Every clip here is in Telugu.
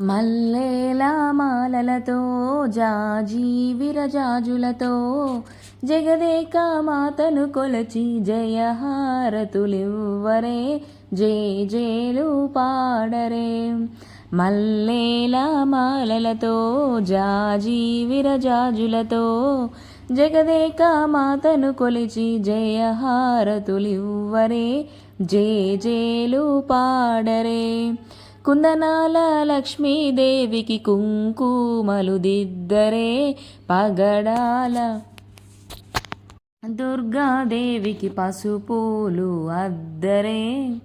మల్లేలా మాలలతో జాజీ విరజాజులతో జగదేక మాతను కొలచి జయహారతులివ్వరే జే జేలు పాడరే మల్లేలా మాలలతో జాజీ విరజాజులతో జగదేక మాతను కొలిచి జయహారతులివ్వరే జే జేలు పాడరే కుందనాల లక్ష్మీదేవికి కుంకుమలు దిద్దరే పగడాల. దుర్గాదేవికి పసుపులు అద్దరే.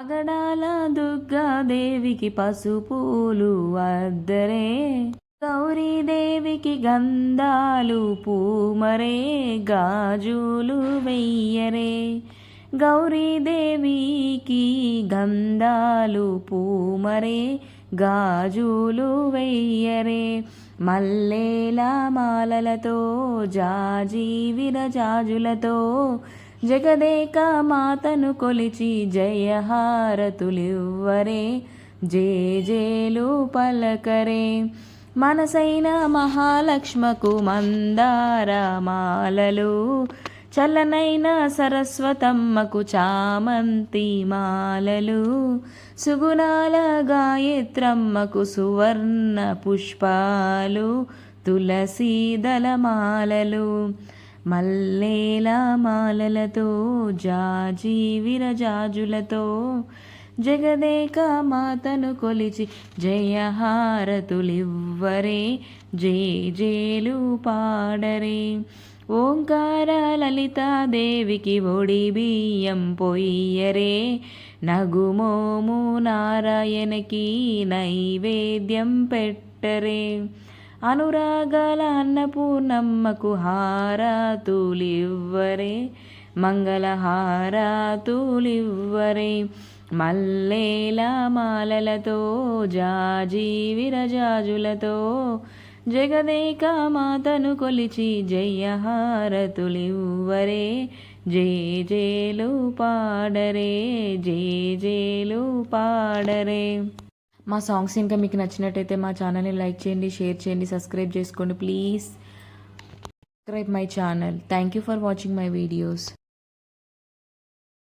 పగడాల దుర్గాదేవికి పసుపులు అద్దరే. గౌరీదేవికి గంధాలు పూమరే గాజులు వెయ్యరే. గౌరీదేవికి గంధాలు పూమరే గాజులు వెయ్యరే. మల్లేల మాలలతో జాజీ విరజాజులతో జగదేక మాతను కొలిచి జయహారతులివ్వరే జే జేలు పలకరే. మనసైన మహాలక్ష్మకు మందార మాలలు చల్లనైన సరస్వతమ్మకు చామంతి మాలలు సుగుణాల గాయత్రమ్మకు సువర్ణ పుష్పాలు తులసి దళమాలలు మల్లేల మాలలతో జాజీ విరజాజులతో జగదేక మాతను కొలిచి జయహారతులివ్వరే జే జేలు పాడరే. ఓంకార లలితాదేవికి ఒడి బియ్యం పొయ్యరే. నగుమోము నారాయణకి నైవేద్యం పెట్టరే. అనురాగాల అన్నపూర్ణమ్మకు హారాతులివ్వరే. మంగళహారాతులివ్వరే మల్లేల మాలలతో జాజీ విరజాజులతో జగదేక మాతను కొలిచి జయహారతులివ్వరే జే జేలు పాడరే జే జేలు పాడరే. మా సాంగ్స్ ఇంకా మీకు నచ్చినట్టయితే మా ఛానల్ని లైక్ చేయండి షేర్ చేయండి సబ్స్క్రైబ్ చేసుకోండి please. Subscribe my channel. Thank you for watching my videos.